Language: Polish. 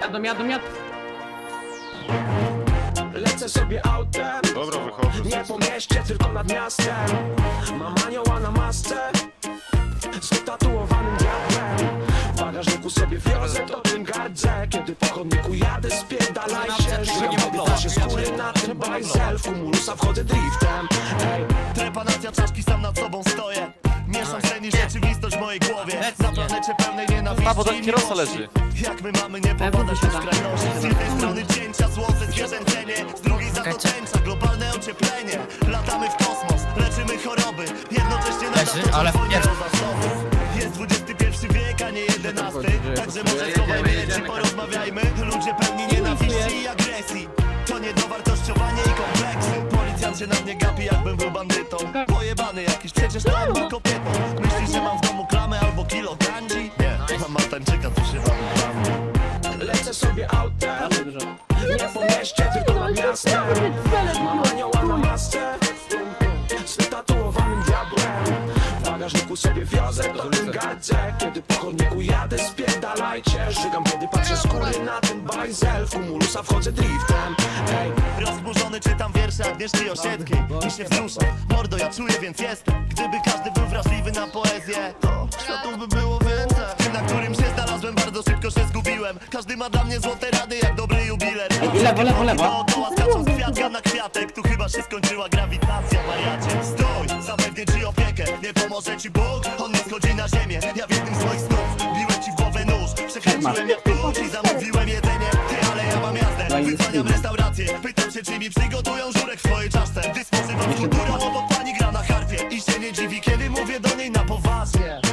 Jadą, jadą, jadą. Lecę sobie autem. Dobra, wychodzę. Nie po mieście, tylko nad miastem. Mam anioła na masce Z wytatuowanym diabłem W bagażniku sobie wiozę, to tym gardzę. Kiedy po chodniku jadę, spierdalaj się. Żygam wody się skóry na tym bajzel. W kumulusa wchodzę driftem. Ej, Trepanacja czaszki, sam nad sobą stoję i rzeczywistość w mojej głowie. Na planecie pełnej nienawiści A, bo ten i kierowca miłości. leży. Jak my mamy nie popadać w skrajności. Z jednej strony cięcia, złote zwierzęcenie Z drugiej za to tęcza, globalne ocieplenie. Latamy w kosmos, leczymy choroby. Jednocześnie nadal Leży, ale zasobów Jest XXI wiek, a nie XI Także może schowajmy się, porozmawiajmy. Ludzie pełni nienawiści i agresji. To niedowartościowanie i kompleksy. Policjant się na mnie gapi, jakbym był bandytą. Pojebany jakiś, przecież to on autem Nie po mieście, tylko nad Mam anioła na masce Z wytatuowanym diabłem W bagażniku sobie wiozę, to tym gardzę Kiedy po chodniku jadę, spierdalajcie Żygam, kiedy patrzę z góry na ten bajzel W kumulusa wchodzę driftem Ej, Rozburzony czytam wiersze Agnieszki Osieckiej I się wzruszam, mordo ja czuję więc jestem. Gdyby każdy był wrażliwy na poezję To światów by było więcej. Na którym się znalazłem bardzo szybko się zgubiłem. Każdy ma dla mnie złote lewo, lewo, lewo. Dookoła skacząc kwiatka na kwiatek. Tu chyba się skończyła grawitacja, wariacie. Stój, zapewnię ci opiekę. Nie pomoże ci Bóg, on nie schodzi na ziemię. Ja w jednym z moich snów biłem ci w głowę nóż. Przekręciłem jak klucz i zamówiłem jedzenie. Ty, ale ja mam jazdę, no wydzwaniam restaurację. Pytam się, czy mi przygotują żurek w twojej czaszce. Dyspozywa kultura obok pani gra na harfie. I się nie dziwi, kiedy mówię do niej na poważnie.